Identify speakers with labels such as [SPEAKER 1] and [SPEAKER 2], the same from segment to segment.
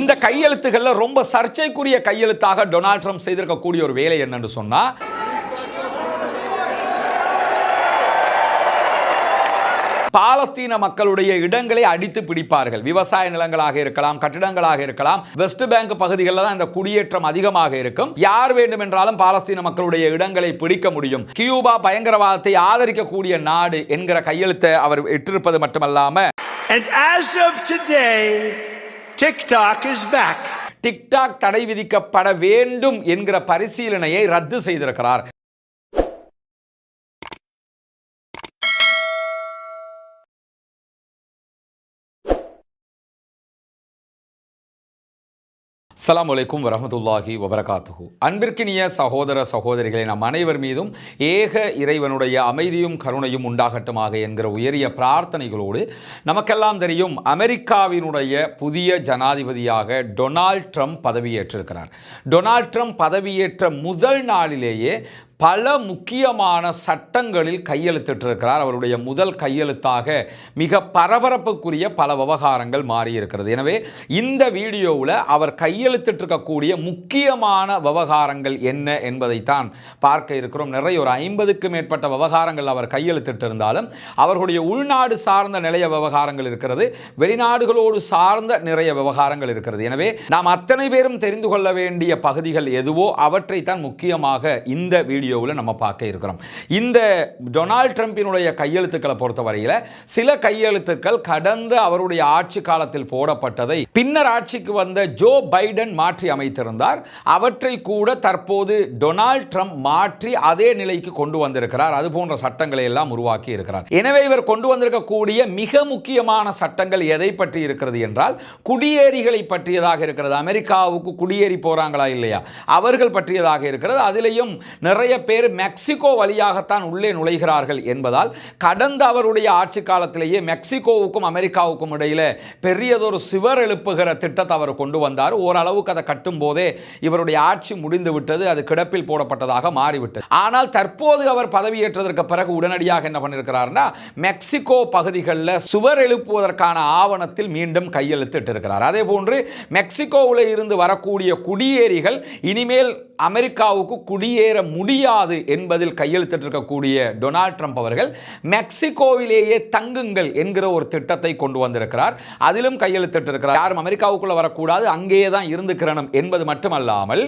[SPEAKER 1] இந்த கையெழுத்துகள்ல ரொம்ப சர்ச்சைக்குரிய கையெழுத்தாக டொனால்ட் ட்ரம்ப் செய்திருக்கக்கூடிய ஒரு வேலை என்னன்னு சொன்னா பாலஸ்தீன மக்களுடைய இடங்களை அடித்து பிடிப்பார்கள். விவசாய நிலங்களாக இருக்கலாம் கட்டிடங்களாக இருக்கலாம். வெஸ்ட் பேங்க் பகுதிகளில் தான் இந்த குடியேற்றம் அதிகமாக இருக்கும். யார் வேண்டுமென்றாலும் பாலஸ்தீன மக்களுடைய இடங்களை பிடிக்க முடியும். கியூபா பயங்கரவாதத்தை ஆதரிக்கக்கூடிய நாடு என்கிற கையெழுத்தை அவர் இட்டிருப்பது மட்டுமல்லாம
[SPEAKER 2] And as of today, TikTok is back.
[SPEAKER 1] TikTok தடை விதிக்கப்பட வேண்டும் என்கிற பரிசீலனையை ரத்து செய்திருக்கிறார் அஸ்லாம் வலைக்கும் வரமத்துல்லாஹி வபரகாத்துஹு. அன்பிற்கினிய சகோதர சகோதரிகளை நம் அனைவர் மீதும் ஏக இறைவனுடைய அமைதியும் கருணையும் உண்டாகட்டுமாக என்கிற உயரிய பிரார்த்தனைகளோடு நமக்கெல்லாம் தெரியும் அமெரிக்காவினுடைய புதிய ஜனாதிபதியாக டொனால்ட் ட்ரம்ப் பதவியேற்றிருக்கிறார். டொனால்ட் ட்ரம்ப் பதவியேற்ற முதல் நாளிலேயே பல முக்கியமான சட்டங்களில் கையெழுத்திட்டிருக்கிறார். அவருடைய முதல் கையெழுத்தாக மிக பரபரப்புக்குரிய பல விவகாரங்கள் மாறியிருக்கிறது. எனவே இந்த வீடியோவில் அவர் கையெழுத்திட்டிருக்கக்கூடிய முக்கியமான விவகாரங்கள் என்ன என்பதைத்தான் பார்க்க இருக்கிறோம். நிறைய ஒரு ஐம்பதுக்கு மேற்பட்ட விவகாரங்கள் அவர் கையெழுத்திட்டிருந்தாலும் அவர்களுடைய உள்நாடு சார்ந்த நிறைய விவகாரங்கள் இருக்கிறது. வெளிநாடுகளோடு சார்ந்த நிறைய விவகாரங்கள் இருக்கிறது. எனவே நாம் அத்தனை பேரும் தெரிந்து கொள்ள வேண்டிய பகுதிகள் எதுவோ அவற்றை தான் முக்கியமாக இந்த வீடியோ வீடியோவில் நம்ம பார்க்க இருக்கிறோம். இந்த டொனால்ட் ட்ரம்பினுடைய கையெழுத்துக்களை பொறுத்தவரையில் சில கையெழுத்துக்கள் கடந்த அவருடைய ஆட்சி காலத்தில் போடப்பட்டதை பின்னர் ஆட்சிக்கு வந்த ஜோ பைடன் மாற்றி அமைத்திருந்தார். அவற்றை கூட தற்போது டொனால்ட் ட்ரம்ப் மாற்றி அதே நிலைக்கு கொண்டு வந்திருக்கிறார். அது போன்ற சட்டங்களை எல்லாம் உருவாக்கி இருக்கிறார். எனவே இவர் கொண்டு வந்திருக்கக்கூடிய மிக முக்கியமான சட்டங்கள் எதை பற்றி இருக்கிறது என்றால் குடியேறிகளை பற்றியதாக இருக்கிறது. அமெரிக்காவுக்கு குடியேறி போறாங்களா இல்லையா? அவர்கள் பற்றியதாக இருக்கிறது. அதிலையும் நிறைய பேர் மெக்சிகோ வழியாகத்தான் உள்ளே நுழைகிறார்கள் என்பதால் கடந்த அவருடைய ஆட்சி காலத்திலேயே மெக்சிகோவுக்கும் அமெரிக்காவுக்கும் இடையில பெரியதொரு சிவர் எழுப்புகிற திட்டத்தை அவர் கொண்டு வந்தார். ஓரளவுக்கு அதை கட்டும் போதே இவருடைய ஆட்சி முடிந்து விட்டது அது கிடப்பில் போடப்பட்டதாக மாறிவிட்டது. ஆனால் தற்போது அவர் பதவியேற்றதற்கு பிறகு உடனடியாக என்ன பண்ணியிருக்கிறார்னா மெக்சிகோ பகுதிகளில் சுவர் எழுப்புவதற்கான ஆவணத்தில் மீண்டும் கையெழுத்திட்டிருக்கிறார் அதே போன்று மெக்சிகோவில் இருந்து வரக்கூடிய குடியேறிகள் இனிமேல் அமெரிக்காவுக்கு குடியேற முடியாது முடியாது என்பதில் கையெழுத்திட்டிருக்கக்கூடிய டொனால்ட் ட்ரம்ப் அவர்கள் மெக்சிகோவிலேயே தங்குங்கள் என்கிற ஒரு திட்டத்தை கொண்டு வந்திருக்கிறார். அதிலும் கையெழுத்திட்டிருக்கிறார். யாரும் அமெரிக்காவுக்குள்ளே வரக்கூடாது அங்கேயே தான் இருந்துக்கிறணும் என்பது மட்டுமல்லாமல்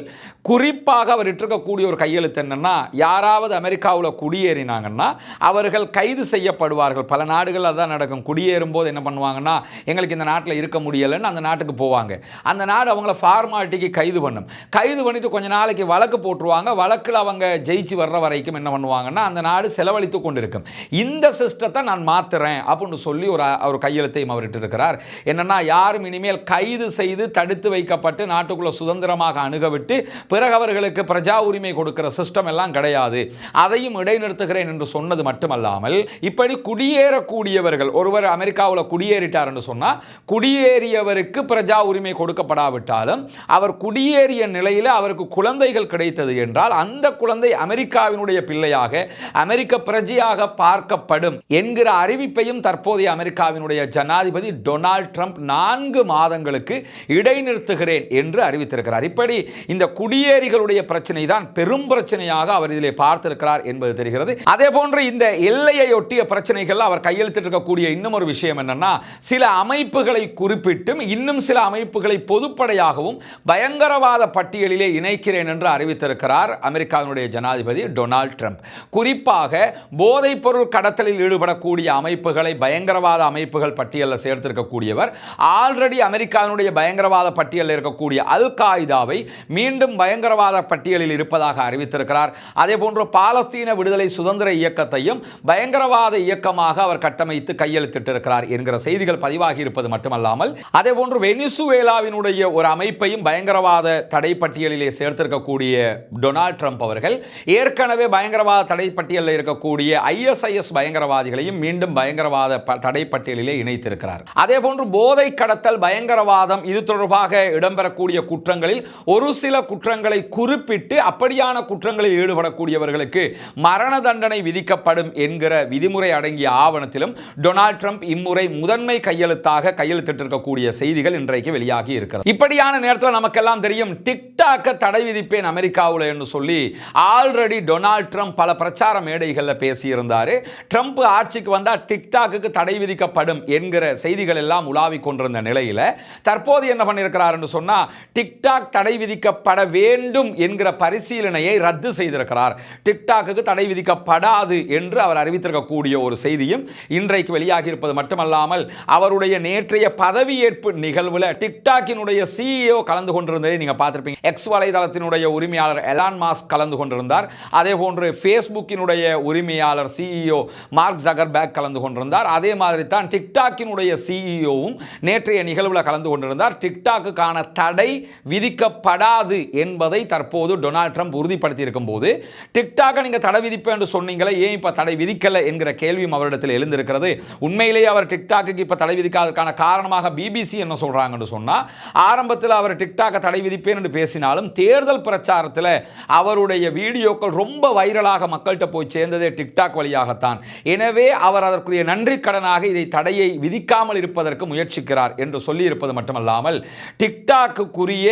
[SPEAKER 1] குறிப்பாக அவர் இட்டிருக்கக்கூடிய ஒரு கையெழுத்து என்னென்னா யாராவது அமெரிக்காவில் குடியேறினாங்கன்னா அவர்கள் கைது செய்யப்படுவார்கள். பல நாடுகளில் தான் நடக்கும். குடியேறும் போது என்ன பண்ணுவாங்கன்னா எங்களுக்கு இந்த நாட்டில் இருக்க முடியலைன்னு அந்த நாட்டுக்கு போவாங்க. அந்த நாடு அவங்கள ஃபார்மாலிட்டிக்கு கைது பண்ணும். கைது பண்ணிட்டு கொஞ்ச நாளைக்கு வழக்கு போட்டுருவாங்க. வழக்கில் அவங்க ஜெயிச்சு வர்ற வரைக்கும் என்ன பண்ணுவாங்கன்னா அந்த நாடு செலவழித்து கொண்டிருக்கும். இந்த சிஸ்டத்தை நான் மாத்துறேன் அப்படின்னு சொல்லி ஒரு ஒரு கையெழுத்தையும் அவர்கிட்ட இருக்கிறார் என்னன்னா யாரும் இனிமேல் கைது செய்து தடுத்து வைக்கப்பட்டு நாட்டுக்குள்ள சுதந்திரமாக அணுகவிட்டு பிறகு அவர்களுக்கு பிரஜா உரிமை கொடுக்கிற சிஸ்டம் எல்லாம் கிடையாது. அதையும் இடைநிறுத்துகிறேன் என்று சொன்னது மட்டுமல்லாமல் இப்படி குடியேறக்கூடியவர்கள் ஒருவர் அமெரிக்காவில் குடியேறிட்டார் என்று சொன்னால் குடியேறியவருக்கு பிரஜா உரிமை கொடுக்கப்படாவிட்டாலும் அவர் குடியேறிய நிலையில் அவருக்கு குழந்தைகள் கிடைத்தது என்றால் அந்த குழந்தை அமெரிக்காவினுடைய பிள்ளையாக அமெரிக்க பிரஜையாக பார்க்கப்படும் என்கிற அறிவிப்பையும் தற்போதைய அமெரிக்காவினுடைய ஜனாதிபதி டொனால்ட் ட்ரம்ப் நான்கு மாதங்களுக்கு இடைநிறுத்துகிறேன் என்று அறிவித்திருக்கிறார். இப்படி இந்த குடியேறிகளுடைய பிரச்சனை தான் பெரும் பிரச்சனையாக அவர் இதிலே பார்த்திருக்கிறார் என்பது தெரிகிறது. அதே போன்று இந்த எல்லையை ஒட்டிய பிரச்சனைகள் அவர் கையெழுத்திட்டிருக்கக்கூடிய இன்னும் ஒரு விஷயம் என்னன்னா சில அமைப்புகளை குறிப்பிட்டும் இன்னும் சில அமைப்புகளை பொதுப்படையாகவும் பயங்கரவாத பட்டியலிலே இணைக்கிறேன் என்று அறிவித்திருக்கிறார் அமெரிக்காவினுடைய ஜனாதிபதி டொனால்ட் ட்ரம்ப். குறிப்பாக போதைப்பொருள் கடத்தலில் ஈடுபடக்கூடிய அமைப்புகளை பயங்கரவாத அமைப்புகள் பட்டியலில் சேர்த்திருக்கக்கூடியவர் ஆல்ரெடி அமெரிக்காவினுடைய பயங்கரவாத பட்டியலில் இருக்கக்கூடிய அல் காய்தாவை மீண்டும் பயங்கரவாத பட்டியலில் இருப்பதாக அறிவித்திருக்கிறார். அதே போன்று பாலஸ்தீன விடுதலை சுதந்திர இயக்கத்தையும் பயங்கரவாத இயக்கமாக அவர் கட்டமைத்து கையெழுத்திட்டிருக்கிறார் என்கிற செய்திகள் பதிவாகி இருப்பது மட்டுமல்லாமல் அதே போன்று வெனிசுவேலாவினுடைய ஒரு அமைப்பையும் பயங்கரவாத தடை பட்டியலிலே சேர்த்திருக்கக்கூடிய டொனால்ட் ட்ரம்ப் அவர்கள் ஏற்கனவே பயங்கரவாத தடை பட்டியலில் இருக்கக்கூடிய ஐஎஸ்ஐஎஸ் பயங்கரவாதிகளையும் மீண்டும் பயங்கரவாத ப- தடை பட்டியலிலே இணைத்திருக்கிறார். அதே போன்று போதை கடத்தல் பயங்கரவாதம் இது தொடர்பாக இடம்பெறக்கூடிய குற்றங்களில் ஒரு சில குற்றங்களை குறிப்பிட்டு அப்படியான குற்றங்களில் ஈடுபடக்கூடியவர்களுக்கு மரண தண்டனை விதிக்கப்படும் என்கிற விதிமுறை அடங்கிய ஆவணத்திலும் டொனால்ட் ட்ரம்ப் இம்முறை முதன்மை கையெழுத்தாக கையெழுத்திட்டிருக்கக்கூடிய செய்திகள் இன்றைக்கு வெளியாகி இருக்கிறது. இப்படியான நேரத்தில் நமக்கெல்லாம் தெரியும் டிக்டாக்க தடை விதிப்பேன் அமெரிக்காவில் என்று சொல்லி ஆல்ரெடி டொனால்ட் ட்ரம்ப் பல பிரச்சார மேடைகளில் பேசியிருந்தார். ட்ரம்ப் ஆட்சிக்கு வந்தால் டிக்டாக்கு தடை விதிக்கப்படும் என்கிற செய்திகள் எல்லாம் உலாவிக் கொண்டிருந்த நிலையில் தற்போது என்ன பண்ணியிருக்கிறார் சொன்னால் டிக்டாக் தடை விதிக்கப்பட வேண்டும் என்கிற பரிசீலனையை ரத்து செய்திருக்கிறார். டிக்டாக்கு தடை விதிக்கப்படாது என்று அவர் அறிவித்திருக்கக்கூடிய ஒரு செய்தியும் இன்றைக்கு வெளியாகி இருப்பது மட்டுமல்லாமல் அவருடைய நேற்றைய பதவியேற்பு நிகழ்வில் டிக்டாக்கினுடைய சிஇஓ கலந்து கொண்டிருந்ததை நீங்கள் பார்த்துருப்பீங்க. எக்ஸ் வலைதளத்தினுடைய உரிமையாளர் எலான் மாஸ்க் கலந்து கொண்டிருந்தார். கொண்டிருந்தார். அதே போன்று ஃபேஸ்புக்கினுடைய உரிமையாளர் சிஇஓ மார்க் ஜகர்பேக் கலந்து கொண்டிருந்தார். அதே மாதிரி தான் டிக்டாக்கினுடைய சிஇஓவும் நேற்றைய நிகழ்வில் கலந்து கொண்டிருந்தார். டிக்டாக்குக்கான தடை விதிக்கப்படாது என்பதை தற்போது டொனால்ட் ட்ரம்ப் உறுதிப்படுத்தி இருக்கும் போது டிக்டாக்கை நீங்கள் தடை விதிப்பேன் என்று சொன்னீங்களே ஏன் இப்போ தடை விதிக்கலை? என்கிற கேள்வியும் அவரிடத்தில் எழுந்திருக்கிறது. உண்மையிலேயே அவர் டிக்டாக்கு இப்போ தடை விதிக்காததுக்கான காரணமாக பிபிசி என்ன சொல்கிறாங்கன்னு சொன்னால் ஆரம்பத்தில் அவர் டிக்டாக்கை தடை விதிப்பேன் என்று பேசினாலும் தேர்தல் பிரச்சாரத்தில் அவருடைய வீடியோ வீடியோக்கள் ரொம்ப வைரலாக மக்கள்கிட்ட போய் சேர்ந்ததே டிக்டாக் வழியாகத்தான். எனவே அவர் அதற்குரிய நன்றி கடனாக இதை தடையை விதிக்காமல் இருப்பதற்கு முயற்சிக்கிறார் என்று சொல்லியிருப்பது மட்டுமல்லாமல் டிக்டாக்குரிய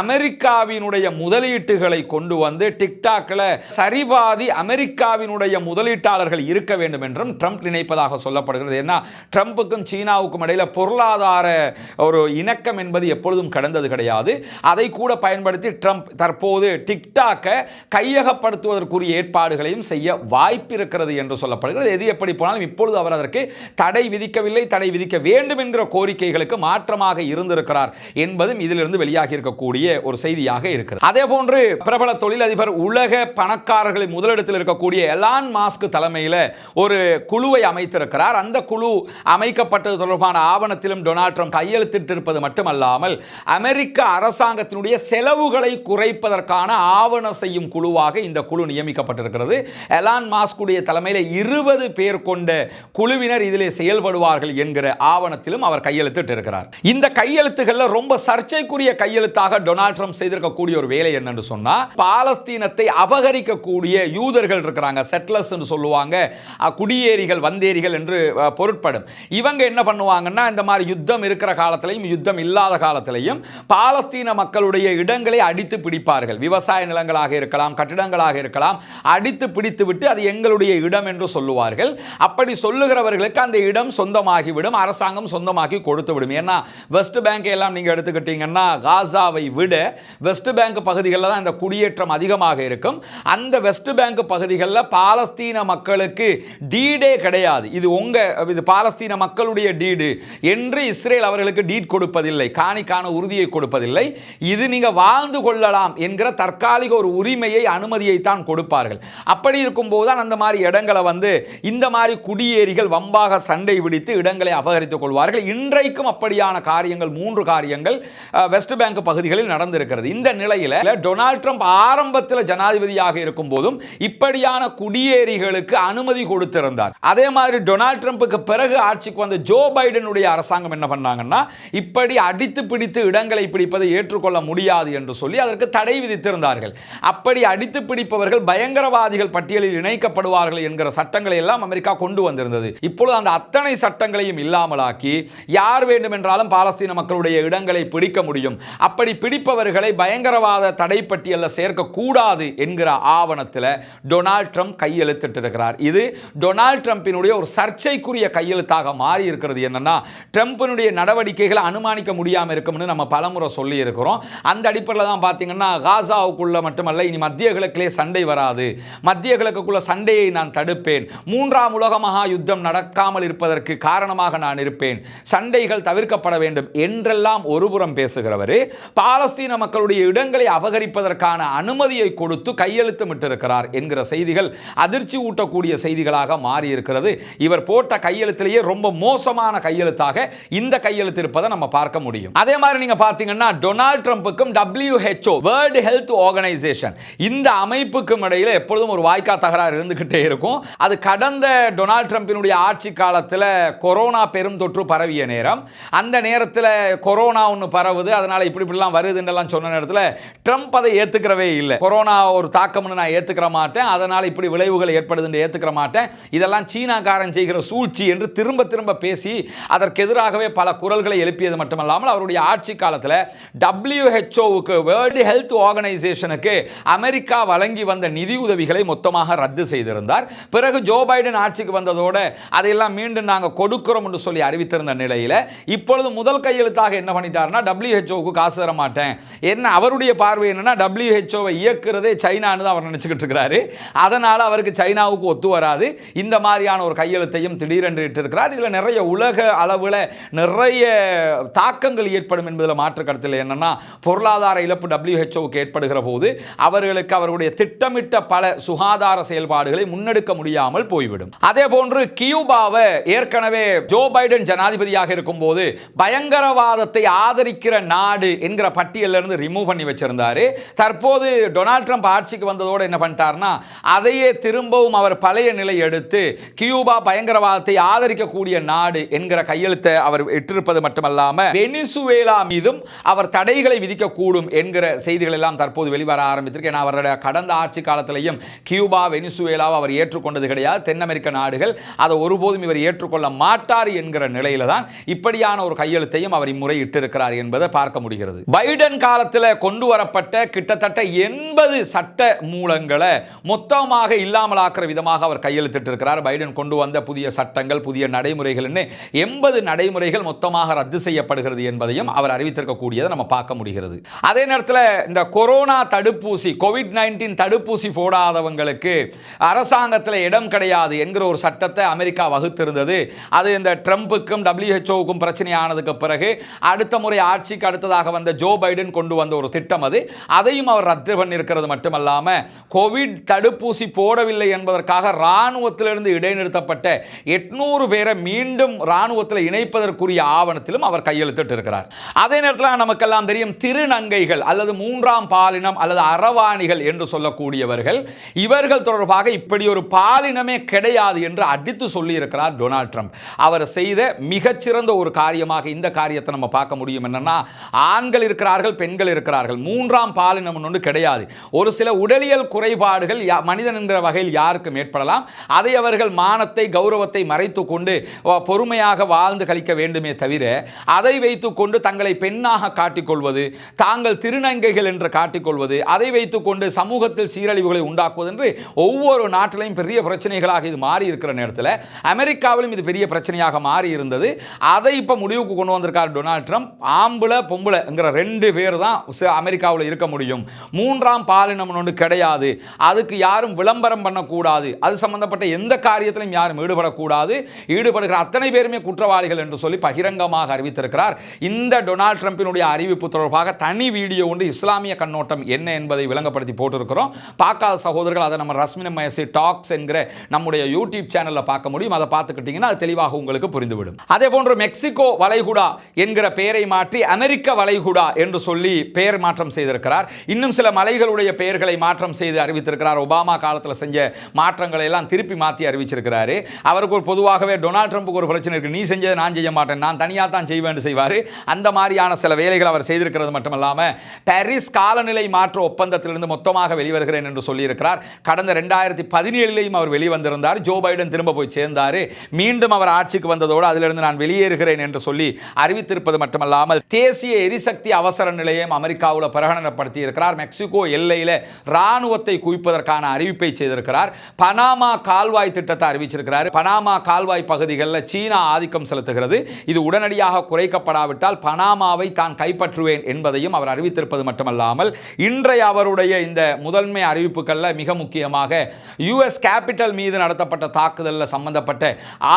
[SPEAKER 1] அமெரிக்காவினுடைய முதலீட்டுகளை கொண்டு வந்து டிக்டாக்கில் சரிபாதி அமெரிக்காவினுடைய முதலீட்டாளர்கள் இருக்க வேண்டும் என்றும் ட்ரம்ப் நினைப்பதாக சொல்லப்படுகிறது. ஏன்னா ட்ரம்ப்புக்கும் சீனாவுக்கும் இடையில பொருளாதார ஒரு இணக்கம் என்பது எப்பொழுதும் கடந்தது கிடையாது. அதை கூட பயன்படுத்தி ட்ரம்ப் தற்போது டிக்டாக்கை கையகப்படுத்துவதற்குரிய ஏற்பாடுகளையும் செய்ய வாய்ப்பு இருக்கிறது என்று சொல்லப்படுகிறது. எது எப்படி போனாலும் இப்பொழுது அவர் அதற்கு தடை விதிக்கவில்லை தடை விதிக்க வேண்டும் என்கிற கோரிக்கைகளுக்கு மாற்றமாக இருந்திருக்கிறார் என்பதும் இதிலிருந்து வெளியாகி இருக்கக்கூடிய ஒரு செய்தியாக இருக்கிறது. அதே போன்று பிரபல தொழிலதிபர் உலக பணக்காரர்களின் முதலிடத்தில் இருக்கக்கூடிய எலான் மாஸ்க் தலைமையில் ஒரு குழுவை அமைத்திருக்கிறார். அந்த குழு அமைக்கப்பட்டது தொடர்பான ஆவணத்திலும் டொனால்ட் ட்ரம்ப் கையெழுத்திட்டிருப்பது மட்டுமல்லாமல் அமெரிக்க அரசாங்கத்தினுடைய செலவுகளை குறைப்பதற்கான ஆவணம் செய்யும் குழுவாக குழுவாக இந்த குழு நியமிக்கப்பட்டிருக்கிறது. எலான் மாஸ்குடைய தலைமையில் இருபது பேர் கொண்ட குழுவினர் இதிலே செயல்படுவார்கள் என்கிற ஆவணத்திலும் அவர் கையெழுத்திட்டு இருக்கிறார் இந்த கையெழுத்துகளில் ரொம்ப சர்ச்சைக்குரிய கையெழுத்தாக டொனால்ட் ட்ரம்ப் செய்திருக்கக்கூடிய ஒரு வேலை என்னன்னு சொன்னால் பாலஸ்தீனத்தை அபகரிக்கக்கூடிய யூதர்கள் இருக்கிறாங்க. செட்லர்ஸ் என்று சொல்லுவாங்க. குடியேறிகள் வந்தேரிகள் என்று பொருட்படும். இவங்க என்ன பண்ணுவாங்கன்னா இந்த மாதிரி யுத்தம் இருக்கிற காலத்திலையும் யுத்தம் இல்லாத காலத்திலையும் பாலஸ்தீன மக்களுடைய இடங்களை அடித்து பிடிப்பார்கள். விவசாய நிலங்களாக இருக்கலாம் கட்டிடங்களாக இருக்கலாம். அடித்து பிடித்து விட்டு அது எங்களுடைய இடம் என்று சொல்லுவார்கள். அப்படி சொல்லுகிறவர்களுக்கு அந்த இடம் சொந்தமாகிவிடும். அரசாங்கம் சொந்தமாக்கி கொடுத்து விடும். ஏன்னா வெஸ்ட் பேங்க் எல்லாம் நீங்க எடுத்துக்கிட்டீங்கன்னா காசாவை விட வெஸ்ட் பேங்க் பகுதிகளில் தான் இந்த குடியேற்றம் அதிகமாக இருக்கும். அந்த வெஸ்ட் பேங்க் பகுதிகளில் பாலஸ்தீன மக்களுக்கு டீடே கிடையாது. இது உங்க இது பாலஸ்தீன மக்களுடைய டீடு என்று இஸ்ரேல் அவர்களுக்கு டீட் கொடுப்பதில்லை. காணிக்கான உறுதியை கொடுப்பதில்லை. இது நீங்க வாழ்ந்து கொள்ளலாம் என்கிற தற்காலிக ஒரு உரிமையை அனு அனுமதியை தான் கொடுப்பார்கள். அப்படி இருக்கும்போது தான் அந்த மாதிரி இடங்களை வந்து இந்த மாதிரி குடியேறிகள் வம்பாக சண்டை பிடித்து இடங்களை அபகரித்துக் கொள்வார்கள். இன்றைக்கும் அப்படியான காரியங்கள் மூன்று காரியங்கள் வெஸ்ட் பேங்க் பகுதிகளில் நடந்திருக்கிறது. இந்த நிலையில் டொனால்ட் ட்ரம்ப் ஆரம்பத்தில் ஜனாதிபதியாக இருக்கும் போதும் இப்படியான குடியேறிகளுக்கு அனுமதி கொடுத்திருந்தார். அதே மாதிரி டொனால்ட் ட்ரம்ப்புக்கு பிறகு ஆட்சிக்கு வந்த ஜோ பைடனுடைய அரசாங்கம் என்ன பண்ணாங்கன்னா இப்படி அடித்து பிடித்து இடங்களை பிடிப்பதை ஏற்றுக்கொள்ள முடியாது என்று சொல்லி அதற்கு தடை விதித்திருந்தார்கள். அப்படி அடி அடித்து பிடிப்பவர்கள் பயங்கரவாதிகள் பட்டியலில் இணைக்கப்படுவார்கள் என்கிற சட்டங்களை எல்லாம் அமெரிக்கா கொண்டு வந்திருந்தது. இப்பொழுது அந்த அத்தனை சட்டங்களையும் இல்லாமலாக்கி யார் வேண்டுமென்றாலும் பாலஸ்தீன மக்களுடைய இடங்களை பிடிக்க முடியும். அப்படி பிடிப்பவர்களை பயங்கரவாத தடை பட்டியலில் சேர்க்கக்கூடாது என்கிற ஆவணத்தில் டொனால்ட் ட்ரம்ப் கையெழுத்திட்டிருக்கிறார். இது டொனால்ட் ட்ரம்பினுடைய ஒரு சர்ச்சைக்குரிய கையெழுத்தாக மாறி இருக்கிறது என்னன்னா ட்ரம்பினுடைய நடவடிக்கைகளை அனுமானிக்க முடியாமல் இருக்கும்னு நம்ம பலமுறை சொல்லி இருக்கிறோம் அந்த அடிப்படையில் தான் பார்த்தீங்கன்னா காசாவுக்குள்ள மட்டுமல்ல இனி மத்திய கிழக்கிலே சண்டை வராது. மத்திய கிழக்குக்குள்ள சண்டையை நான் தடுப்பேன். மூன்றாம் உலக மகா யுத்தம் நடக்காமல் இருப்பதற்கு காரணமாக நான் இருப்பேன். சண்டைகள் தவிர்க்கப்பட வேண்டும் என்றெல்லாம் ஒருபுறம் பேசுகிறவர் பாலஸ்தீன மக்களுடைய இடங்களை அபகரிப்பதற்கான அனுமதியை கொடுத்து கையெழுத்துமிட்டிருக்கிறார் என்கிற செய்திகள் அதிர்ச்சி ஊட்டக்கூடிய செய்திகளாக மாறியிருக்கிறது. இவர் போட்ட கையெழுத்திலேயே ரொம்ப மோசமான கையெழுத்தாக இந்த கையெழுத்து இருப்பதை நம்ம பார்க்க முடியும். அதே மாதிரி நீங்க பாத்தீங்கன்னா டொனால்ட் ட்ரம்ப்புக்கும் WHO வேர்ல்டு ஹெல்த் ஆர்கனைசேஷன் இந்த இந்த அமைப்புக்கும் இடையில் எப்பொழுதும் ஒரு வாய்க்கா தகராறு இருந்துக்கிட்டே இருக்கும். அது கடந்த டொனால்ட் ட்ரம்பினுடைய ஆட்சி காலத்தில் கொரோனா பெரும் தொற்று பரவிய நேரம். அந்த நேரத்தில் கொரோனா ஒன்று பரவுது அதனால் இப்படி இப்படிலாம் வருதுன்னெல்லாம் சொன்ன நேரத்தில் ட்ரம்ப் அதை ஏற்றுக்கிறவே இல்லை. கொரோனா ஒரு தாக்கம்னு நான் ஏற்றுக்கிற மாட்டேன் அதனால் இப்படி விளைவுகள் ஏற்படுதுன்னு ஏற்றுக்கிற மாட்டேன். இதெல்லாம் சீனாக்காரன் செய்கிற சூழ்ச்சி என்று திரும்ப திரும்ப பேசி அதற்கு எதிராகவே பல குரல்களை எழுப்பியது மட்டுமல்லாமல் அவருடைய ஆட்சி காலத்தில் டபிள்யூஹெச்ஓவுக்கு வேர்ல்டு ஹெல்த் ஆர்கனைசேஷனுக்கு அமெரிக்கா அமெரிக்கா வழங்கி வந்த நிதி உதவிகளை மொத்தமாக ரத்து செய்திருந்தார். பிறகு ஜோ பைடன் ஆட்சிக்கு வந்ததோடு அதையெல்லாம் மீண்டும் நாங்கள் கொடுக்கிறோம் என்று சொல்லி அறிவித்திருந்த நிலையில் இப்பொழுது முதல் கையெழுத்தாக என்ன பண்ணிட்டாருன்னா டபிள்யூஹெச்ஓவுக்கு காசு தர மாட்டேன். என்ன அவருடைய பார்வை என்னன்னா டபிள்யூஹெச்ஓவை இயக்குறதே சைனான்னு தான் அவர் நினச்சிக்கிட்டு இருக்கிறாரு. அதனால் அவருக்கு சைனாவுக்கு ஒத்து வராது. இந்த மாதிரியான ஒரு கையெழுத்தையும் திடீரென்று இட்டிருக்கிறார். இதில் நிறைய உலக அளவில் நிறைய தாக்கங்கள் ஏற்படும் என்பதில் மாற்று கருத்தில் என்னன்னா பொருளாதார இழப்பு டபிள்யூஹெச்ஓவுக்கு ஏற்படுகிற போது அவர்களுக்கு அவர் அவர்களுடைய திட்டமிட்ட பல சுகாதார செயல்பாடுகளை முன்னெடுக்க முடியாமல் போய்விடும். அதே போன்று கியூபாவை ஏற்கனவே ஜோ பைடன் ஜனாதிபதியாக இருக்கும் போது பயங்கரவாதத்தை ஆதரிக்கிற நாடு என்கிற பட்டியலிருந்து ரிமூவ் பண்ணி வச்சிருந்தாரு. தற்போது டொனால்ட் ட்ரம்ப் ஆட்சிக்கு வந்ததோடு என்ன பண்ணிட்டார்னா அதையே திரும்பவும் அவர் பழைய நிலை எடுத்து கியூபா பயங்கரவாதத்தை ஆதரிக்கக்கூடிய நாடு என்கிற கையெழுத்தை அவர் இட்டிருப்பது மட்டுமல்லாம வெனிசுவேலா மீதும் அவர் தடைகளை விதிக்கக்கூடும் என்கிற செய்திகள் எல்லாம் தற்போது வெளிவர ஆரம்பித்திருக்கு. ஏன்னா அவருடைய கடந்த ஆட்சி காலத்திலையும் கியூபா வெனிசுவேலாவை அவர் ஏற்றுக்கொண்டது கிடையாது. தென் அமெரிக்க நாடுகள் அதை ஒருபோதும் இவர் ஏற்றுக்கொள்ள மாட்டார் என்கிற நிலையில தான் இப்படியான ஒரு கையெழுத்தையும் அவர் இம்முறை இட்டிருக்கிறார் என்பதை பார்க்க முடிகிறது. பைடன் காலத்தில் கொண்டு வரப்பட்ட கிட்டத்தட்ட எண்பது சட்ட மூலங்களை மொத்தமாக இல்லாமலாக்குற விதமாக அவர் கையெழுத்திட்டிருக்கிறார். பைடன் கொண்டு வந்த புதிய சட்டங்கள் புதிய நடைமுறைகள்னு எண்பது நடைமுறைகள் மொத்தமாக ரத்து செய்யப்படுகிறது என்பதையும் அவர் அறிவித்திருக்கக்கூடியதை நம்ம பார்க்க முடிகிறது. அதே நேரத்தில் இந்த கொரோனா தடுப்பூசி கோவிட் நைன்டீன் தடுப்பூசி போடாதவங்களுக்கு அரசாங்கத்தில் இடம் கிடையாது என்கிற ஒரு சட்டத்தை அமெரிக்கா வகுத்திருந்தது. அது இந்த ட்ரம்ப்புக்கும் டபிள்யூஹெச்ஓவுக்கும் பிரச்சனையானதுக்கு பிறகு அடுத்த முறை ஆட்சிக்கு அடுத்ததாக வந்த ஜோ பைடன் கொண்டு வந்த ஒரு திட்டம் அது. அதையும் அவர் ரத்து பண்ணியிருக்கிறது மட்டுமல்லாமல் கோவிட் தடுப்பூசி போடவில்லை என்பதற்காக இராணுவத்திலிருந்து இடைநிறுத்தப்பட்ட எட்நூறு பேரை மீண்டும் இராணுவத்தில் இணைப்பதற்குரிய ஆவணத்திலும் அவர் கையெழுத்திட்டு இருக்கிறார் அதே நேரத்தில் நமக்கெல்லாம் தெரியும் திருநங்கைகள் அல்லது மூன்றாம் பாலினம் அல்லது அரவாணிகள் என்று சொல்லக்கூடியவர்கள் இவர்கள் தொடர்பாக இப்படி ஒரு பாலினமே கிடையாது என்று அடித்து சொல்லியிருக்கிறார் டொனால்ட் ட்ரம்ப். அவர் செய்த மிகச்சிறந்த ஒரு காரியமாக இந்த காரியத்தை நம்ம பார்க்க முடியும். என்னன்னா ஆண்கள் இருக்கிறார்கள் பெண்கள் இருக்கிறார்கள். மூன்றாம் பாலினம் ஒன்று கிடையாது. ஒரு சில உடலியல் குறைபாடுகள் மனிதன் என்கிற வகையில் யாருக்கும் ஏற்படலாம். அதை அவர்கள் மானத்தை கௌரவத்தை மறைத்து கொண்டு பொறுமையாக வாழ்ந்து கழிக்க வேண்டுமே தவிர அதை வைத்துக்கொண்டு தங்களை பெண்ணாக காட்டிக்கொள்வது தாங்கள் திருநங்கைகள் என்று காட்டிக்கொள்வது அதை வைத்துக்கொண்டு சமூகத்தில் சீரழிவுகளை உண்டாக்குவது என்று ஒவ்வொரு நாட்டிலையும் பெரிய பிரச்சனைகளாக இது மாறி இருக்கிற நேரத்தில் அமெரிக்காவிலும் இது பெரிய பிரச்சனையாக மாறி இருந்தது அதை இப்போ முடிவுக்கு கொண்டு வந்திருக்கார் டொனால்ட் ட்ரம்ப். ஆம்பளை பொம்பளைங்கிற ரெண்டு பேர் தான் அமெரிக்காவில் இருக்க முடியும். மூன்றாம் பாலினம் ஒன்று கிடையாது. அதுக்கு யாரும் விளம்பரம் பண்ணக்கூடாது. அது சம்பந்தப்பட்ட எந்த காரியத்திலும் யாரும் ஈடுபடக்கூடாது. ஈடுபடுகிற அத்தனை பேருமே குற்றவாளிகள் என்று சொல்லி பகிரங்கமாக அறிவித்திருக்கிறார். இந்த டொனால்ட் ட்ரம்பினுடைய அறிவிப்பு தொடர்பாக தனி வீடியோ ஒன்று இஸ்லாமிய கண்ணோட்டம் என்ன என்பதை விளங்கப்படுத்தி போட்டிருக்கிறோம். பார்க்காத சகோதரர்கள் அதை நம்ம ரஸ்மின மயசி டாக்ஸ் என்கிற நம்முடைய யூடியூப் சேனலில் பார்க்க முடியும். அதை பார்த்துக்கிட்டிங்கன்னா அது தெளிவாக உங்களுக்கு புரிந்துவிடும். அதே போன்று மெக்சிகோ வளைகுடா என்கிற பெயரை மாற்றி அமெரிக்க வளைகுடா என்று சொல்லி பெயர் மாற்றம் செய்திருக்கிறார். இன்னும் சில மலைகளுடைய பெயர்களை மாற்றம் செய்து அறிவித்திருக்கிறார். ஒபாமா காலத்தில் செஞ்ச மாற்றங்களை எல்லாம் திருப்பி மாற்றி அறிவிச்சிருக்கிறாரு. அவருக்கு ஒரு பொதுவாகவே டொனால்ட் ட்ரம்ப்புக்கு ஒரு பிரச்சனை இருக்கு. நீ செஞ்சதை நான் செய்ய மாட்டேன். நான் தனியாக தான் செய்வேன் செய்வார். அந்த மாதிரியான சில வேலைகள் அவர் செய்திருக்கிறது மட்டுமல்லாமல் பாரிஸ் காலநிலை மாற்ற ஒப்பந்தத்திலிருந்து மொத்தம் மொத்தமாக வெளிவருகிறேன் என்று சொல்லியிருக்கிறார். கடந்த ரெண்டாயிரத்தி பதினேழுலையும் அவர் வெளிவந்திருந்தார். ஜோ பைடன் திரும்ப போய் சேர்ந்தார். மீண்டும் அவர் ஆட்சிக்கு வந்ததோடு அதிலிருந்து நான் வெளியேறுகிறேன் என்று சொல்லி அறிவித்திருப்பது மட்டுமல்லாமல் தேசிய எரிசக்தி அவசர நிலையம் அமெரிக்காவில் பிரகடனப்படுத்தி இருக்கிறார் மெக்சிகோ எல்லையில் ராணுவத்தை குவிப்பதற்கான அறிவிப்பை செய்திருக்கிறார். பனாமா கால்வாய் திட்டத்தை அறிவிச்சிருக்கிறார். பனாமா கால்வாய் பகுதிகளில் சீனா ஆதிக்கம் செலுத்துகிறது. இது உடனடியாக குறைக்கப்படாவிட்டால் பனாமாவை தான் கைப்பற்றுவேன் என்பதையும் அவர் அறிவித்திருப்பது மட்டுமல்லாமல் இன்றைய அவருடைய இந்த முதன்மை அறிவிப்புகளில் மிக முக்கியமாக யுஎஸ் கேபிட்டல் மீது நடத்தப்பட்ட தாக்குதலில் சம்பந்தப்பட்ட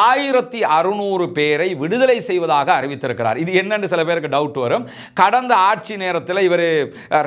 [SPEAKER 1] ஆயிரத்தி அறுநூறு பேரை விடுதலை செய்வதாக அறிவித்திருக்கிறார். இது என்னென்று சில பேருக்கு டவுட் வரும். கடந்த ஆட்சி நேரத்தில் இவர்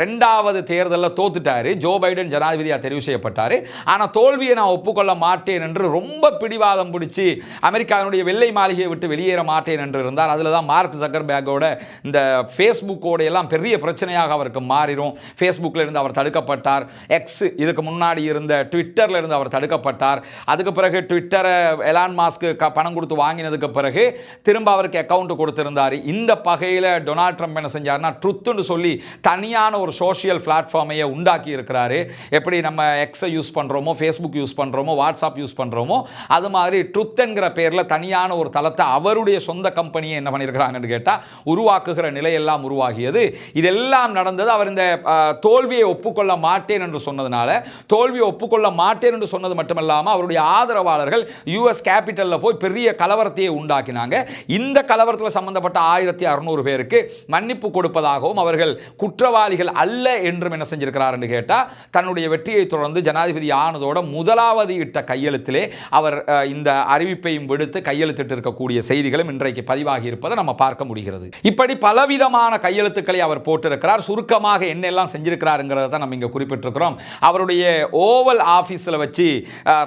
[SPEAKER 1] ரெண்டாவது தேர்தலில் தோத்துட்டார். ஜோ பைடன் ஜனாதிபதியாக தெரிவு செய்யப்பட்டார். ஆனால் தோல்வியை நான் ஒப்புக்கொள்ள மாட்டேன் என்று ரொம்ப பிடிவாதம் பிடிச்சி அமெரிக்காவினுடைய வெள்ளை மாளிகையை விட்டு வெளியேற மாட்டேன் என்று இருந்தார். அதில் தான் மார்க் ஜக்கர்பேக்கோட இந்த ஃபேஸ்புக்கோட எல்லாம் பெரிய பிரச்சனையாக அவருக்கு மாறிடும் ஃபேஸ்புக்கில் இருந்து அவர் தடுக்கப்பட்டார். தடுக்கப்பட்டார். எக்ஸ் இதுக்கு முன்னாடி இருந்த ட்விட்டர்ல இருந்து அவர் தடுக்கப்பட்டார். அதுக்கு பிறகு ட்விட்டரை எலான் மாஸ்க்கு க- பணம் கொடுத்து வாங்கினதுக்கு பிறகு திரும்ப அவருக்கு அக்கௌண்ட் கொடுத்துருந்தார். இந்த பகையில் டொனால்ட் ட்ரம்ப் என்ன செஞ்சார்னா ட்ருத்துன்னு சொல்லி தனியான ஒரு சோஷியல் பிளாட்ஃபார்மையை உண்டாக்கி இருக்கிறாரு. எப்படி நம்ம எக்ஸை யூஸ் பண்ணுறோமோ ஃபேஸ்புக் யூஸ் பண்ணுறோமோ வாட்ஸ்அப் யூஸ் பண்ணுறோமோ அது மாதிரி ட்ருத்துங்கிற பேரில் தனியான ஒரு தளத்தை அவருடைய சொந்த கம்பெனியை என்ன பண்ணியிருக்கிறாங்கன்னு கேட்டால் உருவாக்குகிற நிலையெல்லாம் உருவாகியது. இதெல்லாம் நடந்தது அவர் இந்த தோல்வியை ஒப்புக்கொள்ள மாட்டேன் என்று சொன்னதுனால தோல்வியை ஒப்புக்கொள்ள மாட்டேன் என்று சொன்னது மட்டுமல்லாமல் அவருடைய ஆதரவாளர்கள் யூஎஸ் கேபிட்டலில் போய் பெரிய கலவரத்தையே உண்டாக்கினாங்க. இந்த கலவரத்தில் சம்பந்தப்பட்ட ஆயிரத்தி அறுநூறு பேருக்கு மன்னிப்பு கொடுப்பதாகவும் அவர்கள் குற்றவாளிகள் அல்ல என்றும் என்ன செஞ்சிருக்கிறார் என்று கேட்டால் தன்னுடைய வெற்றியை தொடர்ந்து ஜனாதிபதி ஆனதோட முதலாவது இட்ட கையெழுத்திலே அவர் இந்த அறிவிப்பையும் விடுத்து கையெழுத்திட்டு இருக்கக்கூடிய செய்திகளும் இன்றைக்கு பதிவாகி இருப்பதை நம்ம பார்க்க முடிகிறது. இப்படி பலவிதமான கையெழுத்துக்களை அவர் போட்டிருக்கிறார். சுருக்கமாக என்னெல்லாம் செஞ்சிருக்கிறாருங்கிறத தான் நம்ம இங்கே குறிப்பிட்டிருக்கிறோம். அவருடைய ஓவல் ஆஃபீஸில் வச்சு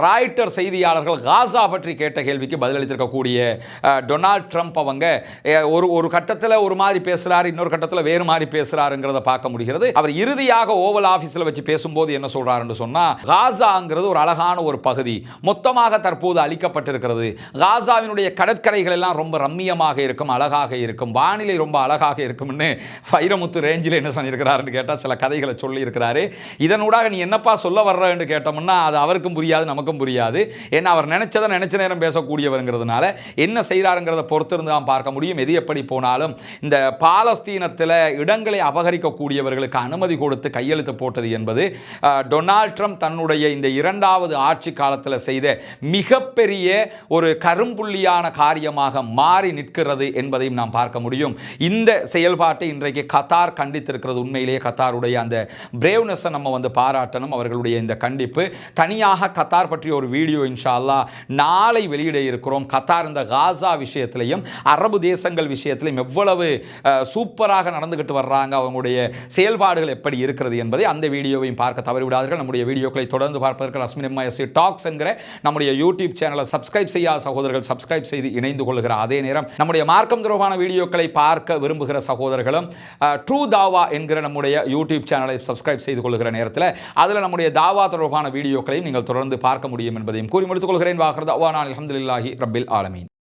[SPEAKER 1] ராய்டர் ராய்ட்டர் செய்தியாளர்கள் காசா பற்றி கேட்ட கேள்விக்கு பதிலளித்திருக்கக்கூடிய டொனால்ட் ட்ரம்ப் அவங்க ஒரு ஒரு கட்டத்தில் ஒரு மாதிரி பேசுகிறார் இன்னொரு கட்டத்தில் வேறு மாதிரி பேசுகிறாருங்கிறத பார்க்க முடிகிறது. அவர் இறுதியாக ஓவல் ஆஃபீஸில் வச்சு பேசும்போது என்ன சொல்றாருன்னு சொன்னால் காசாங்கிறது ஒரு அழகான ஒரு பகுதி. மொத்தமாக தற்போது அளிக்கப்பட்டிருக்கிறது காசாவினுடைய கடற்கரைகள் எல்லாம் ரொம்ப ரம்மியமாக இருக்கும் அழகாக இருக்கும். வானிலை ரொம்ப அழகாக இருக்கும்னு வைரமுத்து ரேஞ்சில் என்ன சொல்லியிருக்கிறாருன்னு கேட்டால் சில கதைகளை சொல்லியிருக்கிறாரு. இதனூடாக நீ என்னப்பா சொல்ல வர்றன்னு கேட்டோம்னா அது அவருக்கும் புரியாது நமக்கும் புரியாது. ஏன்னா அவர் நினைச்சதை நினைச்ச நேரம் பேசக்கூடியவருங்கிறதுனால என்ன செய்கிறாருங்கிறத பொறுத்திருந்து தான் பார்க்க முடியும். எது எப்படி போனாலும் இந்த பாலஸ்தீனத்தில் இடங்களை அபகரிக்கக்கூடியவர்களுக்கு அனுமதி கொடுத்து கையெழுத்து போட்டது என்பது டொனால்ட் ட்ரம்ப் தன்னுடைய இந்த இரண்டாவது ஆட்சி காலத்தில் செய்த மிகப்பெரிய ஒரு கரும்புள்ளியான காரியமாக மாறி நிற்கிறது என்பதையும் நாம் பார்க்க முடியும். இந்த செயல்பாட்டை இன்றைக்கு கத்தார் கண்டித்திருக்கிறது. உண்மையிலேயே கத்தாருடைய அந்த பிரேவ்னஸை நம்ம வந்து பாராட்டணும் அவர்களுடைய இந்த கண்டிப்பு. தனியாக கத்தார் பற்றிய ஒரு வீடியோ இன்ஷா நாளை வெளியிட இருக்கிறோம். கத்தார் இந்த காசா விஷயத்திலையும் அரபு தேசங்கள் விஷயத்திலையும் எவ்வளவு சூப்பராக நடந்துகிட்டு வர்றாங்க அவங்களுடைய செயல்பாடுகள் எப்படி இருக்கிறது என்பதை அந்த வீடியோவையும் பார்க்க தவறிவிடாதீர்கள். நம்முடைய வீடியோக்களை தொடர்ந்து பார்ப்பதற்கு ரஸ்மின் எம்ஐஎஸ்சி டாக்ஸ் என்கிற நம்முடைய யூடியூப் சேனலை சப்ஸ்கிரைப் செய்யாத சகோதரர்கள் சப்ஸ்கிரைப் செய்து இணைந்து கொள்கிற அதே நேரம் நம்முடைய மார்க்கம் தொடர்பான வீடியோக்களை பார்க்க விரும்புகிற சகோதரர்களும் ட்ரூ தாவா என்கிற நம்முடைய யூடியூப் சேனலை சப்ஸ்கிரைப் செய்து கொள்கிற நேரத்தில் அதில் நம்முடைய தாவா தொடர்பான வீடியோக்களையும் நீங்கள் தொடர்ந்து பார்க்க முடியும் என்பதையும் கூறி முடித்துக் கொள்கிறேன். வாகிறது அலமதுல்லாஹி ரபில் ஆலமீன்.